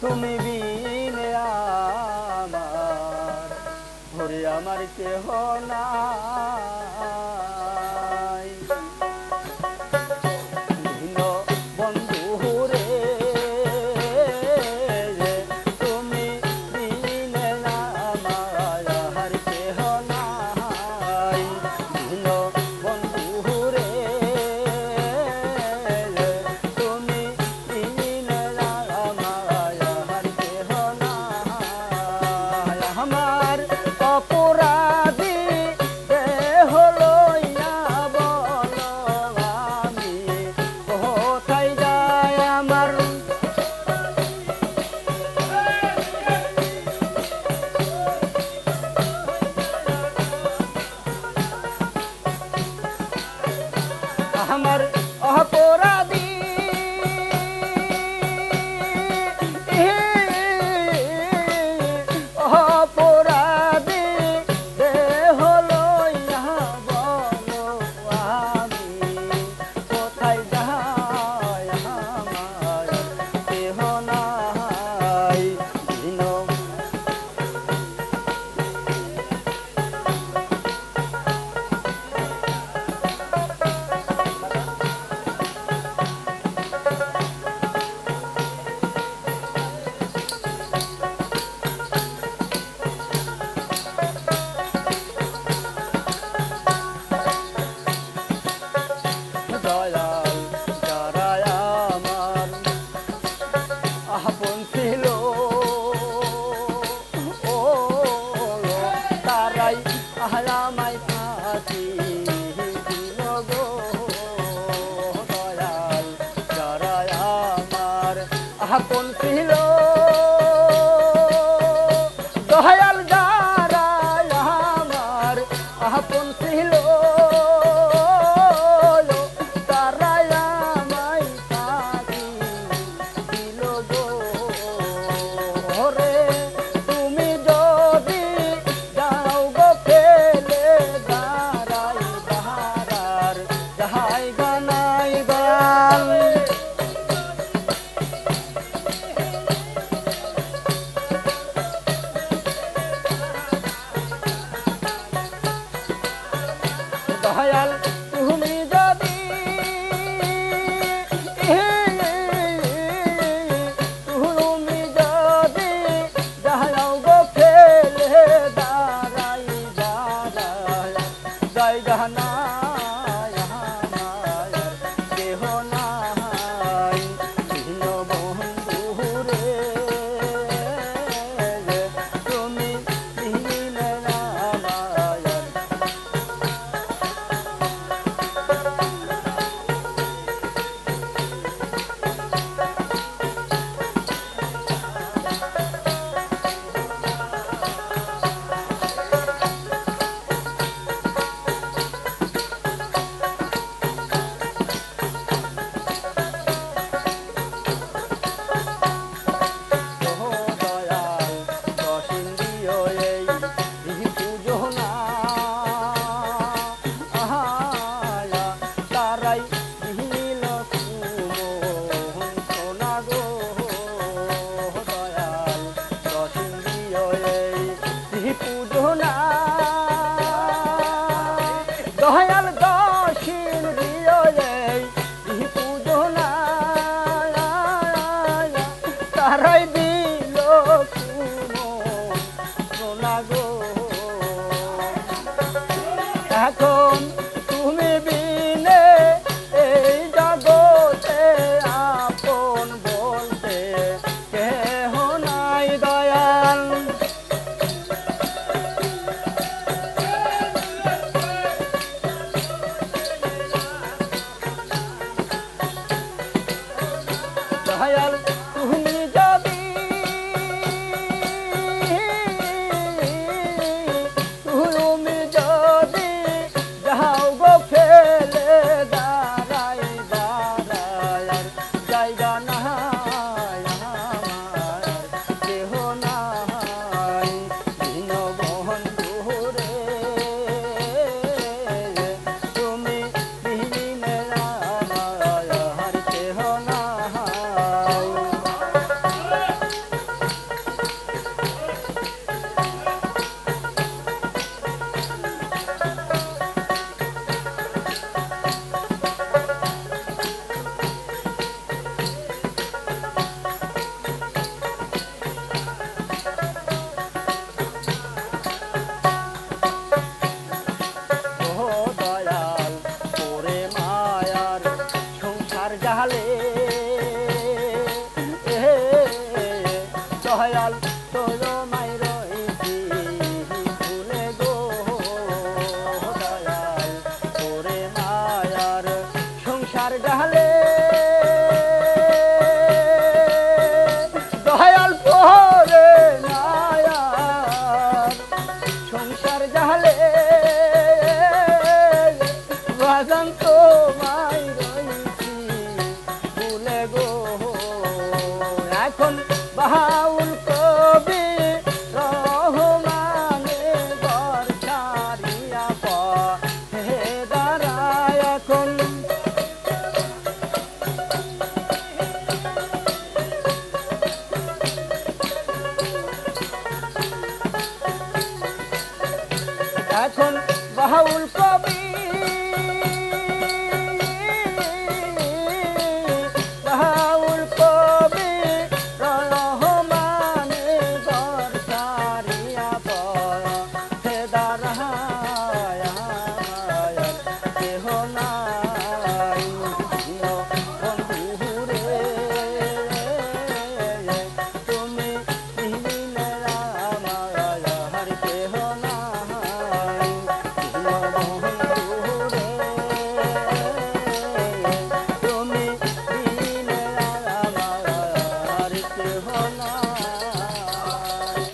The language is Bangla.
তুমি বিনে আমার ভরে আমার কেহ না হাকন ছিল দয়াল তুমি যদি তুমি যদি দাঁড়াও গো ফেলে দাঁড়াই দাঁড়াই জয় জাহানা দয়াল তোর মাই রইছি ভুলে গো, দয়াল তোরে মায়ার সংসার জাহালে দয়াল পোহরে নায়ার সংসার জাহালে বাজান তো মাই ভুলে গো, এখন বাহাউল